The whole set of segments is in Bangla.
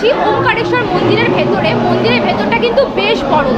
আছি ওমকারেশ্বর মন্দিরের ভেতরে। মন্দিরের ভেতরটা কিন্তু বেশ বড়।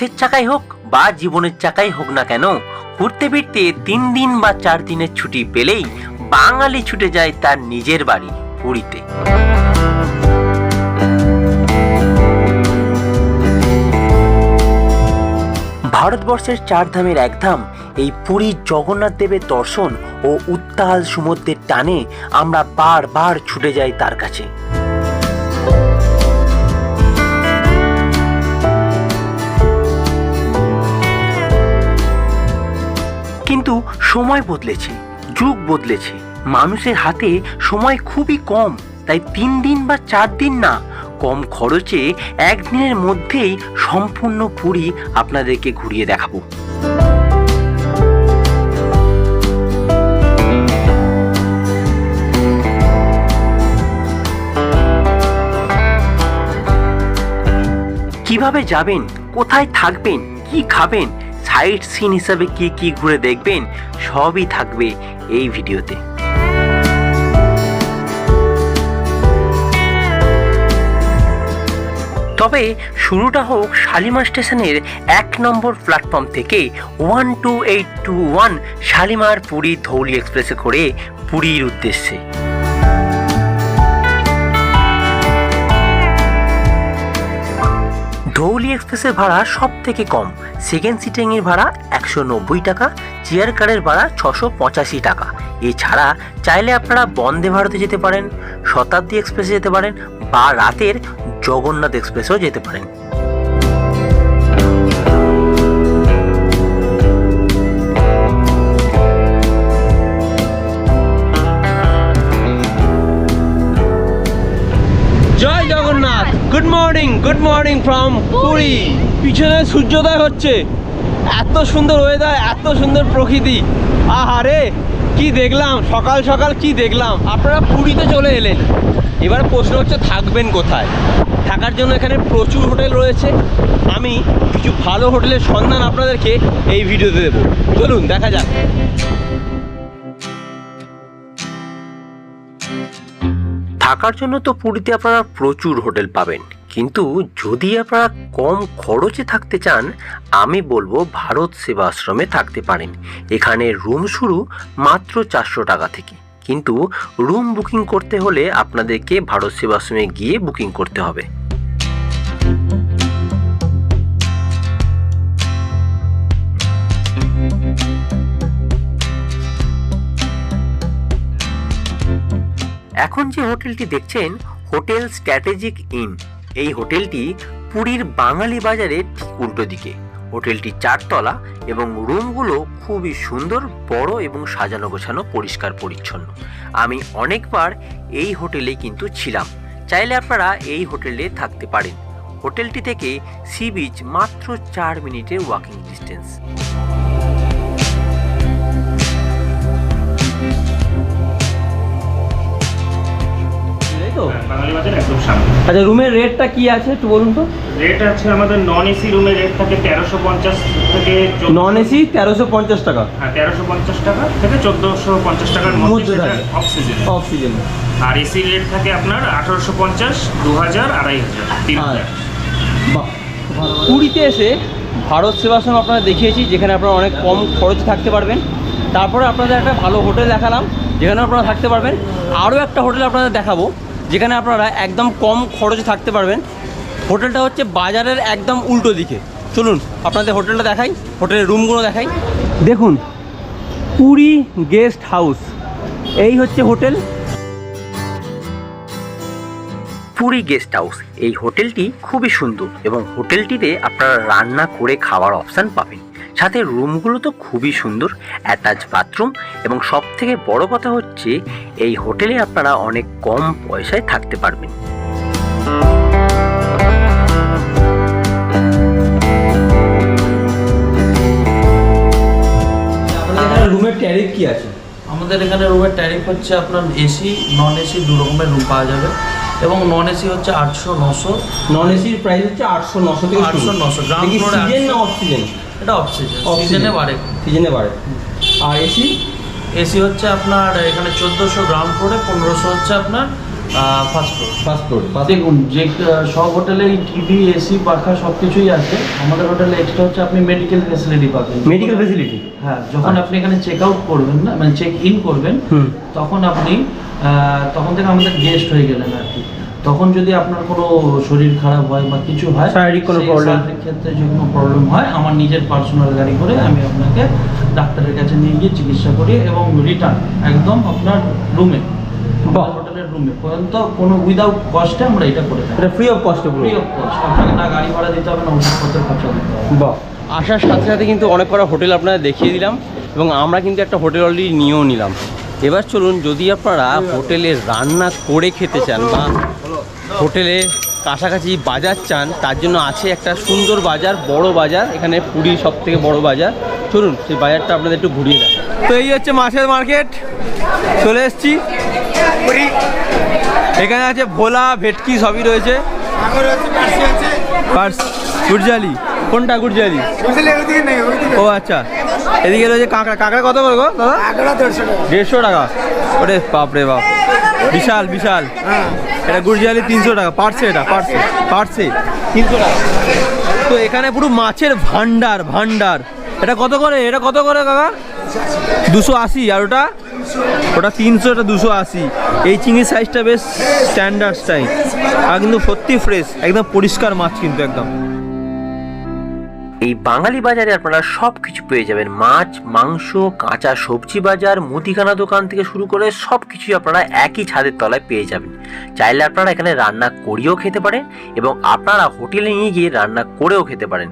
রথের চাকাই হোক বা জীবনের চাকাই হোক না কেন, ঘুরতে ফিরতে তিন দিন বা চার দিনের ছুটি পেলেই বাঙালি ছুটে যায় তার নিজের বাড়ি, পুরীতে। ভারতবর্ষের চার ধামের এক ধাম, এই পুরীর জগন্নাথ দেবের দর্শন ও উত্তাল সমুদ্রের টানে আমরা বারবার ছুটে যাই তার কাছে। কিন্তু সময় বদলেছে, যুগ বদলেছে। মানুষের হাতে সময় খুবই কম, তাই তিন দিন বা চার দিন না, কম খরচে একদিনের মধ্যেই সম্পূর্ণ পুরী আপনাদেরকে ঘুরিয়ে দেখাবো। কীভাবে যাবেন, কোথায় থাকবেন, কি খাবেন সাইট সিন হিসাবে কি কি ঘুরে দেখবেন, সবই থাকবে এই ভিডিওতে। তবে শুরুটা হোক শালিমার স্টেশনের এক নম্বর প্ল্যাটফর্ম থেকে one two eight two one Shalimar Puri Dhauli এক্সপ্রেসে করে পুরীর উদ্দেশ্যে। ধৌলি এক্সপ্রেসের ভাড়া সব থেকে কম। সেকেন্ড সিটিংয়ের ভাড়া একশো নব্বই টাকা, চেয়ার কারের ভাড়া ছশো পঁচাশি টাকা। এছাড়া চাইলে আপনারা বন্দে ভারতে যেতে পারেন, শতাব্দী এক্সপ্রেসে যেতে পারেন বা রাতের জগন্নাথ এক্সপ্রেসেও যেতে পারেন। Good morning good morning from Puri পিছনে সূর্যোদয় হচ্ছে। এত সুন্দর ওয়েদার এত সুন্দর প্রকৃতি। আহারে কি দেখলাম? সকাল সকাল কি দেখলাম? আপনারা পুরীতে চলে এলেন। এবার প্রশ্ন হচ্ছে, থাকবেন কোথায়? থাকার জন্য এখানে প্রচুর হোটেল রয়েছে। আমি কিছু ভালো হোটেলের সন্ধান আপনাদেরকে এই ভিডিওতে দেবো। চলুন, দেখা যাক। থাকার জন্য তো পুরীতে আপনারা প্রচুর হোটেল পাবেন। কিন্তু যদি আপনারা কম খরচে থাকতে চান, আমি বলব ভারত সেবা আশ্রমে থাকতে পারেন। এখানে রুম শুরু মাত্র চারশো টাকা থেকে। কিন্তু রুম বুকিং করতে হলে আপনাদেরকে ভারত সেবা আশ্রমে গিয়ে বুকিং করতে হবে। এখন যে হোটেলটি দেখছেন, হোটেল স্ট্র্যাটেজিক ইন। এই হোটেলটি পুরীর বাঙালি বাজারের ঠিক উল্টো দিকে। হোটেলটি চারতলা এবং রুমগুলো খুবই সুন্দর, বড় এবং সাজানো গোছানো, পরিষ্কার পরিচ্ছন্ন। আমি অনেকবার এই হোটেলে কিন্তু ছিলাম। চাইলে আপনারা এই হোটেলে থাকতে পারেন। হোটেলটি থেকে সি বিচ মাত্র চার মিনিটের ওয়াকিং ডিস্টেন্স তো? বাঙালি বাজার একদম সামনে। আচ্ছা রুমের রেটটা কি আছে একটু বলুন তো? রেট আছে আমাদের নন এসি রুমের রেট থাকে তেরোশো পঞ্চাশ থেকে নন এসি তেরোশো পঞ্চাশ টাকা? হ্যাঁ তেরোশো পঞ্চাশ টাকা থেকে চোদ্দোশো পঞ্চাশ টাকার মধ্যে থাকে। অফ সিজন অফ সিজন আর এসি রেট থাকে আপনার আঠারোশো পঞ্চাশ দু হাজার আড়াই হাজার তিন হাজার বাহ পুরীতে এসে ভারত সেবা সেবাশ্রম আপনারা দেখিয়েছি যেখানে আপনারা অনেক কম খরচে থাকতে পারবেন। তারপরে আপনাদের একটা ভালো হোটেল দেখালাম যেখানে আপনারা থাকতে পারবেন। আরও একটা হোটেল আপনাদের দেখাবো। যেখানে আপনারা একদম কম খরচে থাকতে পারবেন। হোটেলটা হচ্ছে বাজারের একদম উল্টো দিকে। চলুন, আপনাদের হোটেলটা দেখাই, হোটেলের রুমগুলো দেখাই। দেখুন, পুরী গেস্ট হাউস, এই হচ্ছে হোটেল। পুরী গেস্ট হাউস, এই হোটেলটি খুবই সুন্দর এবং হোটেলটিতে আপনারা রান্না করে খাওয়ার অপশান পাবেন। ছাদের রুমগুলো তো খুবই সুন্দর অ্যাটাচ বাথরুম এবং সব থেকে বড় কথা হচ্ছে এই হোটেলে আপনারা অনেক কম পয়সায় থাকতে পারবেন। রুমের ট্যারিফ কি আছে? আমাদের এখানে রুমের ট্যারিফ হচ্ছে আপনার এসি নন এসি দু রকমের রুম পাওয়া যাবে এবং নন এসি হচ্ছে আটশো নশো। নন এসির প্রাইস হচ্ছে আটশো নশো থেকে আটশো নশো গ্রাম অক্সিজেন সিজন না 800 অফ সিজন এটা অফ সিজন সিজনে বাড়ে। সিজনে বাড়ে আর এসি এসি হচ্ছে আপনার এখানে চোদ্দোশো গ্রাউন্ড ফ্লোরে পনেরোশো হচ্ছে আপনার ফার্স্ট ফ্লোর ফার্স্ট ফ্লোর দেখুন যে সব হোটেলে টিভি এসি পাখা সব কিছুই আছে। আমাদের হোটেলে এক্সট্রা হচ্ছে আপনি মেডিকেল ফেসিলিটি পাবেন। মেডিকেল ফেসিলিটি হ্যাঁ যখন আপনি এখানে চেক আউট করবেন না মানে চেক ইন করবেন তখন আপনি তখন থেকে আমাদের গেস্ট হয়ে গেলেন আর কি। তখন যদি আপনার কোনো শরীর খারাপ হয় বা কিছু হয় শারীরিক কোনো ক্ষেত্রে যে কোনো প্রবলেম হয় আমার নিজের পার্সোনাল গাড়ি করে আমি আপনাকে ডাক্তারের কাছে নিয়ে গিয়ে চিকিৎসা করি এবং রিটার্ন একদম আপনার রুমে বাহ। হোটেলের রুমে পর্যন্ত কোনো উইদাউট কস্টে আমরা এটা করে থাকি। এটা free of cost free of cost আপনাকে না গাড়ি ভাড়া দিতে হবে না ওষুধপত্রের খরচা দিতে হবে। বাহ। আসার সাথে সাথে কিন্তু অনেক কটা হোটেল আপনাদের দেখিয়ে দিলাম এবং আমরা কিন্তু একটা হোটেল অলরেডি নিয়েও নিলাম। এবার চলুন যদি আপনারা হোটেলে রান্না করে খেতে চান বা হোটেলে কাছাকাছি বাজার চান তার জন্য আছে একটা সুন্দর বাজার বড় বাজার এখানে পুরী সব থেকে বড় বাজার। চলুন সেই বাজারটা আপনাদের একটু ঘুরিয়ে দেয় তো এই হচ্ছে মাছের মার্কেট। চলে এসেছি এখানে আছে ভোলা ভেটকি সবই রয়েছে। গুরজালি। কোনটা গুরজালি? ও আচ্ছা। এদিকে রয়েছে কাঁকড়া। কাঁকড়া কত করে গো দাদা দেড়শো টাকা। ওরে বাপরে বাপ। বিশাল বিশাল। এটা গুরজালি তিনশো টাকা। পারছে এটা পারছে পারছে। তিনশো টাকা। তো এখানে পুরো মাছের ভান্ডার ভান্ডার। এটা কত করে? এটা কত করে কাকা দুশো আশি। আর ওটা? ওটা তিনশো ওটা দুশো আশি। এই চিংড়ির সাইজটা বেশ স্ট্যান্ডার্ড সাইজ আর কিন্তু সত্যি ফ্রেশ একদম পরিষ্কার মাছ কিন্তু একদম। এই বাঙালি বাজারে আপনারা সব কিছু পেয়ে যাবেন। মাছ, মাংস, কাঁচা সবজি বাজার, মুদিখানা দোকান থেকে শুরু করে সব কিছুই আপনারা একই ছাদের তলায় পেয়ে যাবেন। চাইলে আপনারা এখানে রান্না করিয়েও খেতে পারেন এবং আপনারা হোটেলে নিয়ে গিয়ে রান্না করেও খেতে পারেন।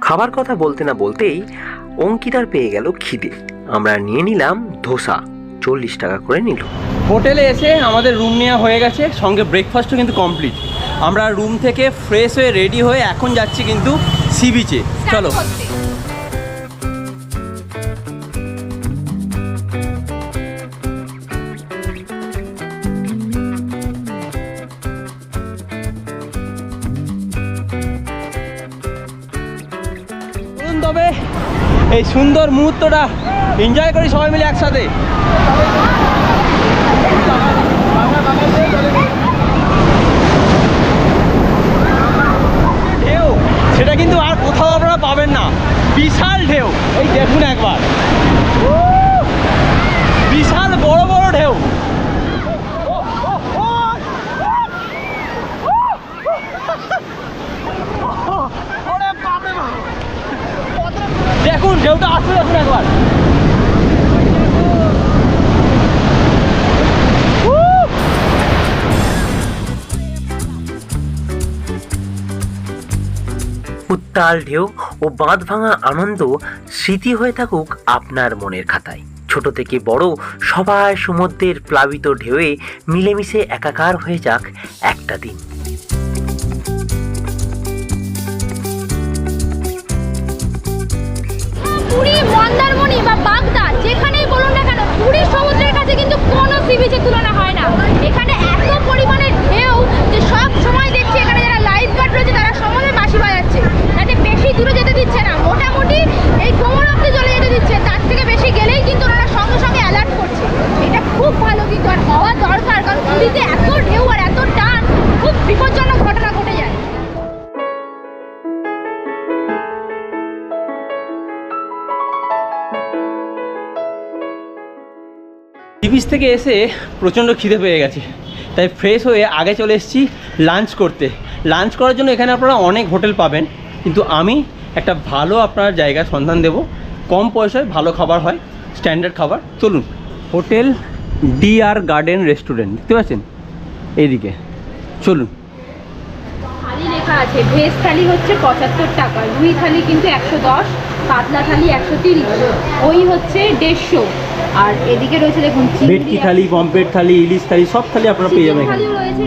খাবার কথা বলতে না বলতেই অঙ্কিতার পেয়ে গেল খিদে। আমরা নিয়ে নিলাম ধোসা। চল্লিশ টাকা করে নিল। হোটেলে এসে আমাদের রুম নেওয়া হয়ে গেছে সঙ্গে ব্রেকফাস্টও কিন্তু কমপ্লিট আমরা রুম থেকে ফ্রেশ হয়ে রেডি হয়ে এখন যাচ্ছি কিন্তু সি বিচে চলো। তবে এই সুন্দর মুহূর্তটা এনজয় করি সবাই মিলে একসাথে। ঢেউ, সেটা কিন্তু আর কোথাও আপনারা পাবেন না। বিশাল ঢেউ। এই দেখুন একবার। বিশাল বড় বড় ঢেউ ওরে বাপরে বাপ! দেখুন, ঢেউটা আসছে দেখুন একবার। উত্তাল ঢেউ ও বাঁধ ভাঙা আনন্দ স্মৃতি হয়ে থাকুক আপনার মনের খাতায়। ছোট থেকে বড় সবাই সমুদ্রের প্লাবিত ঢেউয়ে মিলেমিশে একাকার হয়ে যাক একটা দিন। পুরীর সমুদ্রের কাছে কিন্তু কোনো সি বিচের তুলনা হয় না। এখানে এত পরিমাণে ঢেউ যে সব সময় দেখছি এখানে যারা লাইফ গার্ড রয়েছে বিচ থেকে এসে প্রচণ্ড খিদে পেয়ে গেছে। তাই ফ্রেশ হয়ে আগে চলে এসেছি লাঞ্চ করতে। লাঞ্চ করার জন্য এখানে আপনারা অনেক হোটেল পাবেন। কিন্তু আমি একটা ভালো আপনার জায়গার সন্ধান দেব। কম পয়সায় ভালো খাবার হয় স্ট্যান্ডার্ড খাবার। চলুন হোটেল ডিআর গার্ডেন রেস্টুরেন্ট দেখতে পাচ্ছেন? এইদিকে। চলুন। থালি লেখা আছে থালি হচ্ছে পঁচাত্তর টাকা, রুই থালি কিন্তু একশো দশ, কাতলা থালি একশো তিরিশ। ওই হচ্ছে দেড়শো। আর এদিকে রয়েছে দেখুন ভেটকি থালি পম্পেট থালি ইলিশ থালি সব থালি আপনারা পেয়ে যাবেন চিকেন এখানে। রয়েছে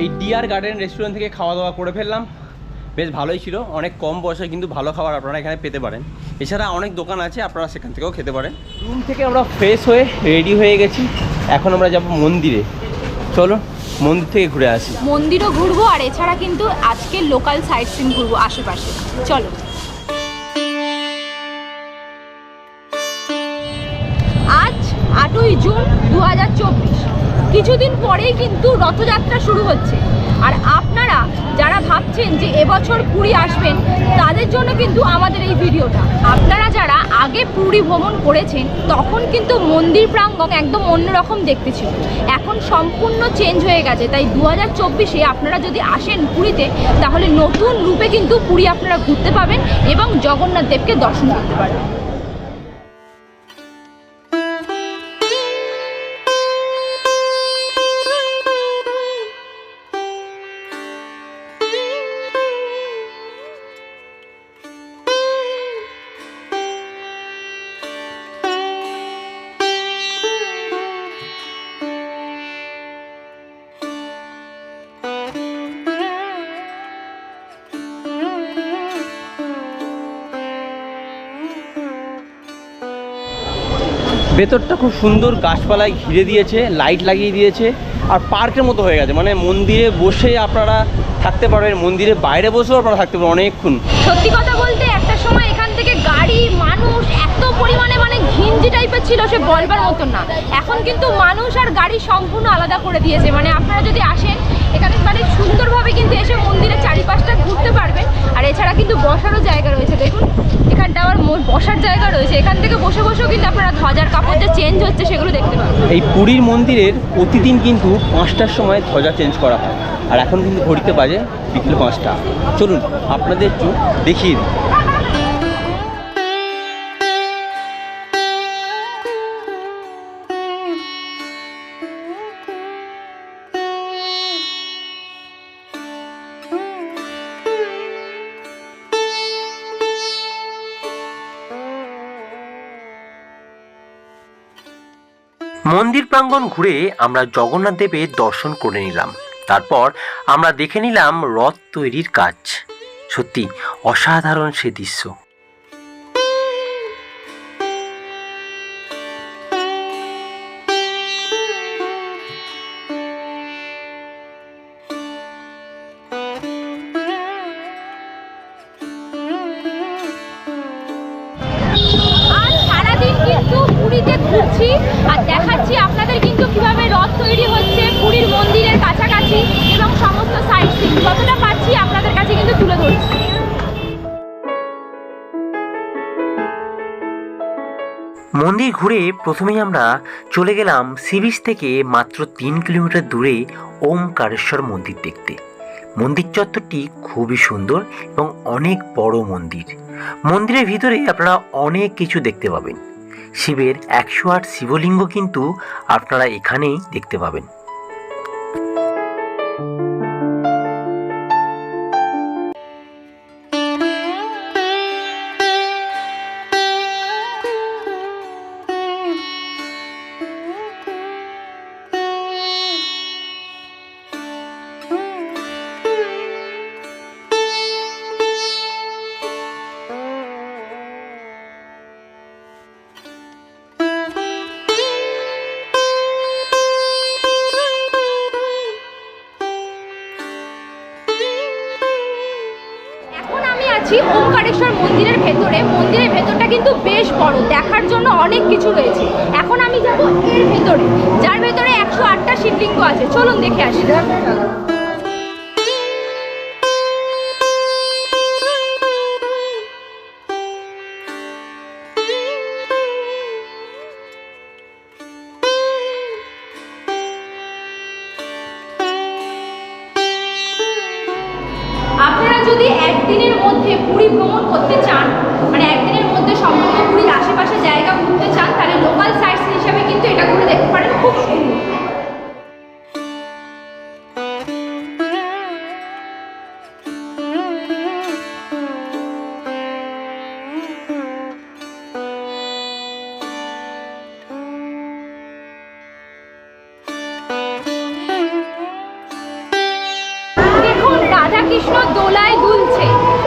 এই ডিআর গার্ডেন রেস্টুরেন্ট থেকে খাওয়া দাওয়া করে ফেললাম। বেশ ভালোই ছিল। অনেক কম পয়সায় কিন্তু ভালো খাবার আপনারা এখানে পেতে পারেন। এছাড়া অনেক দোকান আছে আপনারা সেখান থেকেও খেতে পারেন। রুম থেকে আমরা ফ্রেশ হয়ে রেডি হয়ে গেছি। এখন আমরা যাব মন্দিরে। চলো মন্দির থেকে ঘুরে আসি। মন্দিরও ঘুরবো আর এছাড়া কিন্তু আজকে লোকাল সাইট সিন ঘুরবো আশেপাশে। চলো। আজ আটই জুন দু হাজার চব্বিশ। কিছুদিন পরেই কিন্তু রথযাত্রা শুরু হচ্ছে। আর আপনারা যারা ভাবছেন যে এবছর পুরী আসবেন, তাদের জন্য কিন্তু আমাদের এই ভিডিওটা। আপনারা যারা আগে পুরী ভ্রমণ করেছেন, তখন কিন্তু মন্দির প্রাঙ্গণ একদম অন্যরকম দেখতে ছিল। এখন সম্পূর্ণ চেঞ্জ হয়ে গেছে। তাই দু হাজার চব্বিশে আপনারা যদি আসেন পুরীতে, তাহলে নতুন রূপে কিন্তু পুরী আপনারা ঘুরতে পাবেন এবং জগন্নাথ দেবকে দর্শন করতে পারবেন। ভেতরটা খুব সুন্দর গাছপালায় ঘিরে দিয়েছে লাইট লাগিয়ে দিয়েছে, আর পার্কের মতো হয়ে গেছে। মানে মন্দিরে বসে আপনারা থাকতে পারবেন মন্দিরে বাইরে বসেও আপনারা থাকতে পারবেন অনেকক্ষণ। সত্যি কথা বলতে, একটা সময় এখান থেকে গাড়ি, মানুষ এত পরিমাণে মানে ঘিঞ্জি টাইপের ছিল সে বলবার মতন না। এখন কিন্তু মানুষ আর গাড়ি সম্পূর্ণ আলাদা করে দিয়েছে। মানে আপনারা যদি আসেন এখানে মানে সুন্দরভাবে কিন্তু এসে মন্দিরের চারিপাশটা ঘুরতে পারবেন। আর এছাড়া কিন্তু বসারও জায়গা রয়েছে। দেখুন, এখানটা আবার বসার জায়গা রয়েছে। এখান থেকে বসে বসেও কিন্তু আপনারা ধ্বজার কাপড় যে চেঞ্জ হচ্ছে সেগুলো দেখতে পাবেন। এই পুরীর মন্দিরের প্রতিদিন কিন্তু পাঁচটার সময় ধ্বজা চেঞ্জ করা হয়। আর এখন কিন্তু ঘড়িতে বাজে বিকেল পাঁচটা। চলুন, আপনাদের একটু দেখিয়ে প্রাঙ্গণ ঘুরে আমরা জগন্নাথ দেবের দর্শন করে নিলাম। তারপর আমরা দেখে নিলাম রথ তৈরির কাজ। সত্যি, অসাধারণ সে দৃশ্য। মন্দির ঘুরে প্রথমেই আমরা চলে গেলাম সি বিচ থেকে মাত্র তিন কিলোমিটার দূরে ওমকারেশ্বর মন্দির দেখতে। মন্দির চত্বরটি খুবই সুন্দর এবং অনেক বড় মন্দির। মন্দিরের ভিতরে আপনারা অনেক কিছু দেখতে পাবেন। শিবের একশো আট শিবলিঙ্গ কিন্তু আপনারা এখানেই দেখতে পাবেন। শ্রীকৃষ্ণ দোলায় দুলছে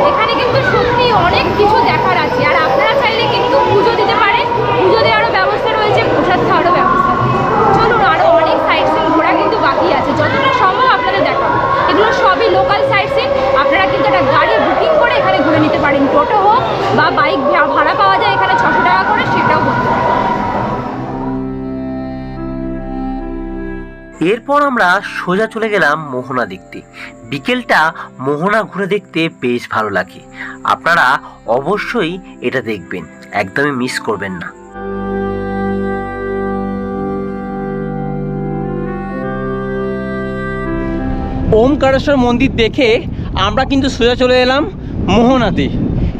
এখানে কিন্তু সত্যি অনেক কিছু দেখার আছে। আর আপনারা চাইলে কিন্তু পুজো দিতে পারেন। পুজো দেওয়ারও ব্যবস্থা রয়েছে, প্রসাদ খাওয়ারও ব্যবস্থা চলুন আরও অনেক সাইট সিন ঘোরা কিন্তু বাকি আছে। যতটা সম্ভব আপনাদের দেখা এগুলো সবই লোকাল সাইট সিন আপনারা কিন্তু একটা গাড়ি বুকিং করে এখানে ঘুরে নিতে পারেন। টোটো হোক বা বাইক ভাড়া এরপর আমরা সোজা চলে গেলাম মোহনা দেখতে। বিকেলটা মোহনা ঘুরে দেখতে বেশ ভালো লাগে। আপনারা অবশ্যই এটা দেখবেন, একদমই মিস করবেন না। ওমকারেশ্বর মন্দির দেখে আমরা কিন্তু সোজা চলে এলাম মোহনাতে।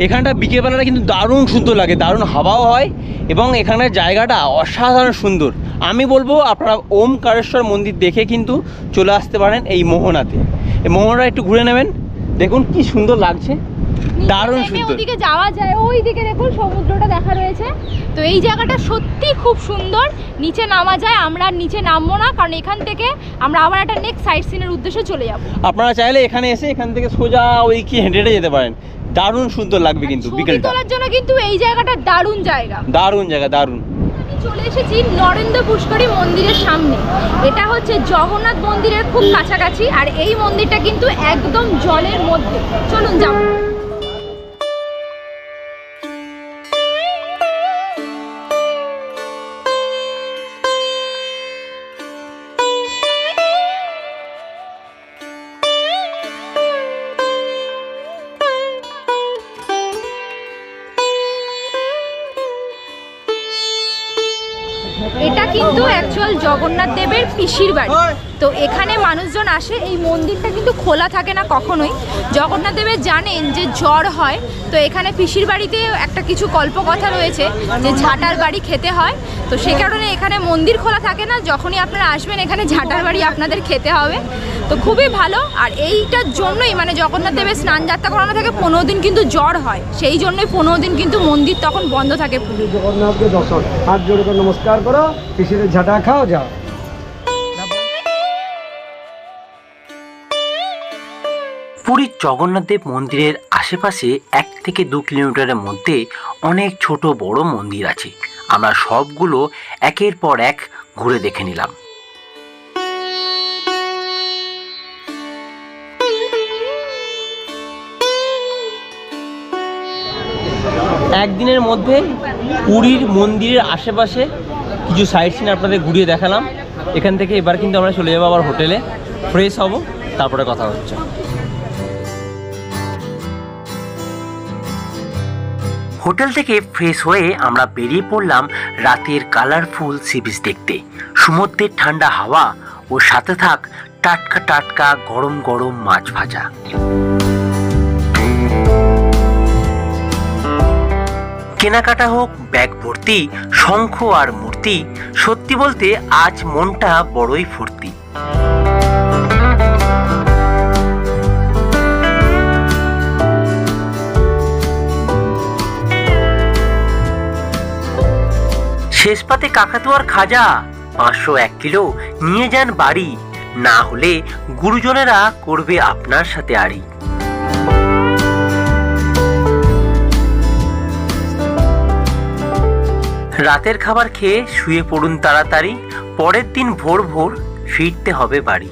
এখানটা বিকেলবেলাটা কিন্তু দারুণ সুন্দর লাগে, দারুণ হাওয়াও হয় এবং এখানের জায়গাটা অসাধারণ সুন্দর। আমি বলব আপনারা ওমকারেশ্বর মন্দির দেখে কিন্তু চলে আসতে পারেন এই মোহনাতে। এই মোহনাটা একটু ঘুরে নেবেন। দেখুন কি সুন্দর লাগছে। দারুণ সুন্দর। ওদিকে যাওয়া যায় ওই দিকে দেখুন সমুদ্রটা দেখা রয়েছে। তো এই জায়গাটা সত্যি খুব সুন্দর। নিচে নামা যায় আমরা নিচে নামবো না কারণ এখান থেকে আমরা আবার একটা নেক্সট সাইট সিনের উদ্দেশ্যে চলে যাব। আপনারা চাইলে এখানে এসে এখান থেকে সোজা ওই কি হেঁটে হেঁটে যেতে পারেন। দারুণ সুন্দর লাগবে কিন্তু ছবি বিকেলটা। তোলার জন্য কিন্তু এই জায়গাটা দারুণ জায়গা। দারুণ জায়গা দারুণ। চলে এসেছি নরেন্দ্র পুষ্করী মন্দিরের সামনে। এটা হচ্ছে জগন্নাথ মন্দিরের খুব কাছাকাছি, আর এই মন্দিরটা কিন্তু একদম জলের মধ্যে। চলুন যাব এটা কিন্তু অ্যাকচুয়াল জগন্নাথ দেবের পিসির বাড়ি। তো এখানে মানুষজন আসে, এই মন্দিরটা কিন্তু খোলা থাকে না কখনোই। জগন্নাথ দেবের জানেন যে জ্বর হয়, তো এখানে পিসির বাড়িতে একটা কিছু কল্পকথা রয়েছে যে ঝাঁটার বাড়ি খেতে হয়। তো সে কারণে এখানে মন্দির খোলা থাকে না, যখনই আপনারা আসবেন এখানে ঝাঁটার বাড়ি আপনাদের খেতে হবে। তো খুবই ভালো, আর এইটার জন্যই মানে জগন্নাথ দেবের স্নান যাত্রা করানো থাকে, পনেরো দিন কিন্তু জ্বর হয়। সেই জন্যই পনেরো দিন কিন্তু মন্দির তখন বন্ধ থাকে। জগন্নাথকে দর্শন। হাত জোড়ে করে নমস্কার করো, পিসিদের ঝাঁটা খাও যাও পুরীর জগন্নাথদেব মন্দিরের আশেপাশে এক থেকে দু কিলোমিটারের মধ্যে অনেক ছোট বড় মন্দির আছে। আমরা সবগুলো একের পর এক ঘুরে দেখে নিলাম। একদিনের মধ্যে পুরীর মন্দিরের আশেপাশে কিছু সাইট সিন আপনাদের ঘুরিয়ে দেখালাম। এখান থেকে এবার কিন্তু আমরা চলে যাব আবার হোটেলে। ফ্রেশ হব, তারপরে কথা হচ্ছে। হোটেল থেকে ফ্রেশ হয়ে আমরা বেরিয়ে পড়লাম রাতের কালারফুল সি বিচ দেখতে। সমুদ্রের ঠান্ডা হাওয়া ও সাথে থাক টাটকা টাটকা গরম গরম মাছ ভাজা। কেনাকাটা হোক, ব্যাগ ভর্তি, শঙ্খ আর মূর্তি, সত্যি বলতে আজ মনটা বড়ই ফুর্তি। শেষ পাতে কাকাতুয়ার খাজা। পাঁচশো এক কিলো নিয়ে যান বাড়ি। না হলে গুরুজনেরা করবে আপনার সাথে আড়ি। রাতের খাবার খেয়ে শুয়ে পড়ুন তাড়াতাড়ি। পরের দিন ভোর ভোর ফিরতে হবে বাড়ি।